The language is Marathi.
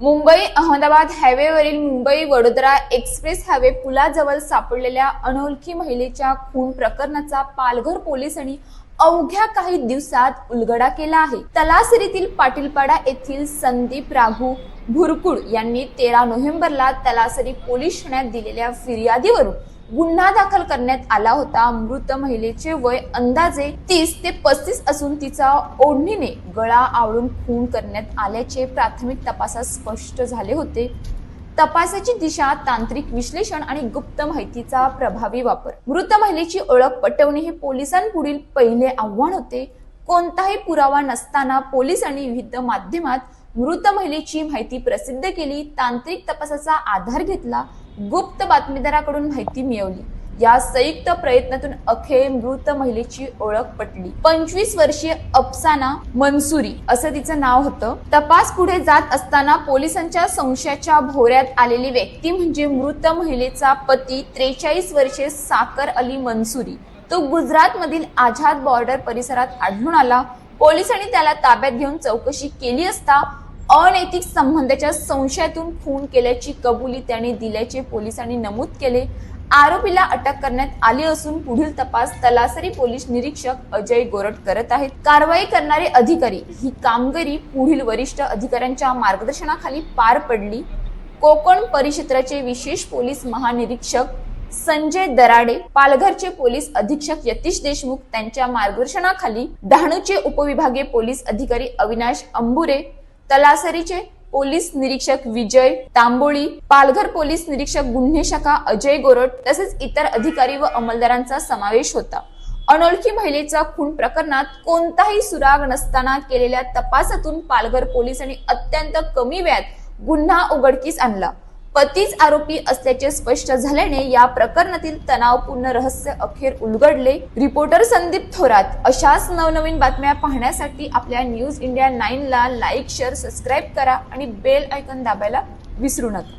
मुंबई अहमदाबाद हायवेवरील मुंबई वडोदरा एक्सप्रेस हायवे पुलाजवळ सापडलेल्या अनोळखी महिलेच्या खून प्रकरणाचा पालघर पोलिसांनी अवघ्या काही दिवसात उलगडा केला आहे. तलासरीतील पाटीलपाडा येथील संदीप राघू भुरकुड यांनी तेरा नोव्हेंबरला तलासरी पोलीस ठाण्यात दिलेल्या फिर्यादीवरून गुन्हा दाखल करण्यात आला होता. मृत महिलेचे वय अंदाजे तीस ते पस्तीस असून तिचा ओढणीने गळा आवळून खून करण्यात आल्याचे प्राथमिक तपासात स्पष्ट झाले होते. तपासाची दिशा तांत्रिक विश्लेषण आणि गुप्त माहितीचा प्रभावी वापर. मृत महिलेची ओळख पटवणे हे पोलिसांपुढील पहिले आव्हान होते. कोणताही पुरावा नसताना पोलिसांनी विविध माध्यमात मृत महिलेची माहिती प्रसिद्ध केली तांत्रिक तपासाचा आधार घेतला गुप्त बातमीदाराकडून माहिती मिळवली. या संयुक्त प्रयत्नातून अखेर मृत महिलेची ओळख पटली. पंचवीस वर्षीय अफसाना मनसुरी असं तिचं नाव होतं. तपास पुढे जात असताना पोलिसांच्या संशयाच्या भोवऱ्यात आलेली व्यक्ती म्हणजे मृत महिलेचा पती त्रेचाळीस वर्षे साकर अली मनसुरी. तो गुजरात मधील आझाद बॉर्डर परिसरात आढळून आला. पोलिसांनी त्याला ताब्यात घेऊन चौकशी केली असता अनैतिक संबंधाच्या संशयातून खून केल्याची कबुली त्याने दिल्याचे पोलिसांनी नमूद केले. आरोपीला अटक करण्यात आली असून पुढील तपास तलासरी पोलीस निरीक्षक अजय गोरट करत आहेत. कारवाई करणारे अधिकारी ही कामगिरी पुढील वरिष्ठ अधिकाऱ्यांच्या मार्गदर्शनाखाली पार पडली. कोकण परिक्षेत्राचे विशेष पोलीस महानिरीक्षक संजय दराडे पालघरचे पोलीस अधीक्षक यतीश देशमुख त्यांच्या मार्गदर्शनाखाली डहाणूचे उपविभागीय पोलीस अधिकारी अविनाश अंबुरे तलासरीचे पोलीस निरीक्षक विजय तांबोळी पालघर पोलीस निरीक्षक गुन्हे शाखा अजय गोरट तसेच इतर अधिकारी व अंमलदारांचा समावेश होता. अनोळखी महिलेचा खून प्रकरणात कोणताही सुराग नसताना केलेल्या तपासातून पालघर पोलिसांनी अत्यंत कमी वेळात गुन्हा उघडकीस आणला. पतीच आरोपी असल्याचे स्पष्ट झाल्याने या प्रकरणातील तणावपूर्ण रहस्य अखेर उलगडले. रिपोर्टर संदीप थोरात अशाच नवनवीन बातम्या पाहण्यासाठी आपल्या न्यूज इंडिया नाईन ला लाईक शेअर सबस्क्राईब करा आणि बेल आयकॉन दाबायला विसरू नका.